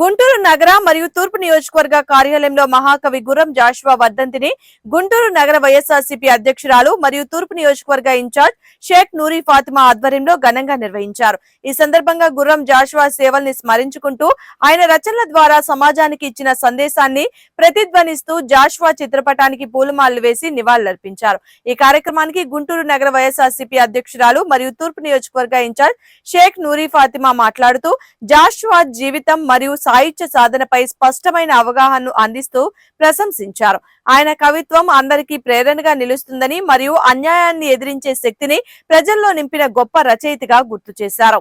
గుంటూరు నగర మరియు తూర్పు నియోజకవర్గ కార్యాలయంలో మహాకవి గురం జాషువా వర్ధంతిని గుంటూరు నగర వైఎస్ఆర్సీపీ అధ్యక్షురాలు మరియు తూర్పు నియోజకవర్గ ఇన్ఛార్జ్ షేక్ నూరి ఫాతిమా ఆధ్వర్యంలో ఘనంగా నిర్వహించారు. ఈ సందర్భంగా గుర్రం జాషువా సేవల్ని స్మరించుకుంటూ ఆయన రచనల ద్వారా సమాజానికి ఇచ్చిన సందేశాన్ని ప్రతిధ్వనిస్తూ జాషువా చిత్రపటానికి పూలమాలలు వేసి నివాళులర్పించారు. ఈ కార్యక్రమానికి గుంటూరు నగర వైఎస్ఆర్సీపీ అధ్యక్షురాలు మరియు తూర్పు నియోజకవర్గ ఇన్ఛార్జ్ షేక్ నూరి ఫాతిమా మాట్లాడుతూ జాషువా జీవితం మరియు సాహిత్య సాధనపై స్పష్టమైన అవగాహనను అందిస్తూ ప్రశంసించారు. ఆయన కవిత్వం అందరికీ ప్రేరణగా నిలుస్తుందని మరియు అన్యాయాన్ని ఎదిరించే శక్తిని ప్రజల్లో నింపిన గొప్ప రచయితగా గుర్తు చేశారు.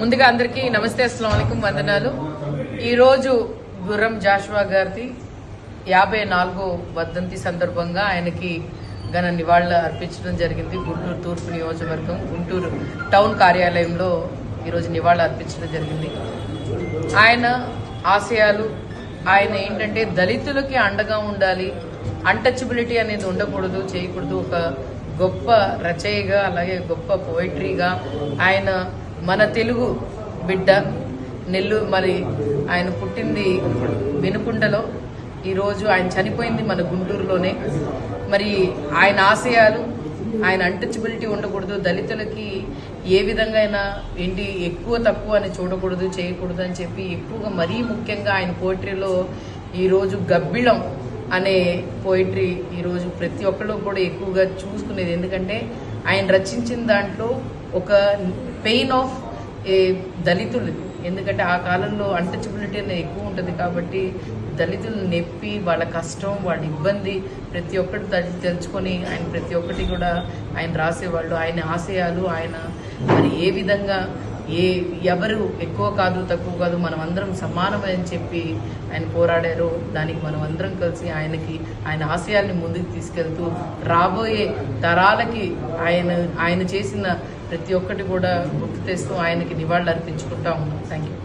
ముందుగా అందరికీ నమస్తే అస్సలం వందనాలు. ఈరోజు గుర్రం జాషువా గారిది యాభై నాలుగో వర్ధంతి సందర్భంగా ఆయనకి ఘన నివాళులు అర్పించడం జరిగింది. గుంటూరు తూర్పు నియోజకవర్గం గుంటూరు టౌన్ కార్యాలయంలో ఈరోజు నివాళులు అర్పించడం జరిగింది. ఆయన ఆశయాలు ఆయన ఏంటంటే దళితులకి అండగా ఉండాలి అన్టచబిలిటీ అనేది ఉండకూడదు చేయకూడదు. ఒక గొప్ప రచయిగా అలాగే గొప్ప పోయిటరీగా ఆయన మన తెలుగు బిడ్డ నెల్లు మరి ఆయన పుట్టింది వినుకుంటలో. ఈరోజు ఆయన చనిపోయింది మన గుంటూరులోనే. మరి ఆయన ఆశయాలు ఆయన అన్టచబిలిటీ ఉండకూడదు దళితులకి ఏ విధంగా అయినా ఏంటి ఎక్కువ తక్కువ అని చూడకూడదు చేయకూడదు అని చెప్పి ఎక్కువగా మరీ ముఖ్యంగా ఆయన పోయిటరీలో ఈరోజు గబ్బిళం అనే పోయిటరీ ఈరోజు ప్రతి ఒక్కళ్ళు కూడా ఎక్కువగా చూసుకునేది. ఎందుకంటే ఆయన రచించిన దాంట్లో ఒక పెయిన్ ఆఫ్ దళితులు. ఎందుకంటే ఆ కాలంలో అంటచబిలిటీ అనేది ఎక్కువ ఉంటుంది కాబట్టి దళితులు నొప్పి వాళ్ళ కష్టం వాళ్ళ ఇబ్బంది ప్రతి ఒక్కటి తెలుసుకొని ఆయన ప్రతి ఒక్కటి కూడా ఆయన రాసేవాళ్ళు ఆయన ఆశయాలు ఆయన మరి ఏ విధంగా ఏ ఎవరు ఎక్కువ కాదు తక్కువ కాదు మనం అందరం సమానమని అని చెప్పి ఆయన పోరాడారు. దానికి మనం అందరం కలిసి ఆయనకి ఆయన ఆశయాల్ని ముందుకు తీసుకెళ్తూ రాబోయే తరాలకి ఆయన ఆయన చేసిన ప్రతి ఒక్కటి కూడా గుర్తు తెస్తూ ఆయనకి నివాళులు అర్పించుకుంటా ఉన్నాం. Thank you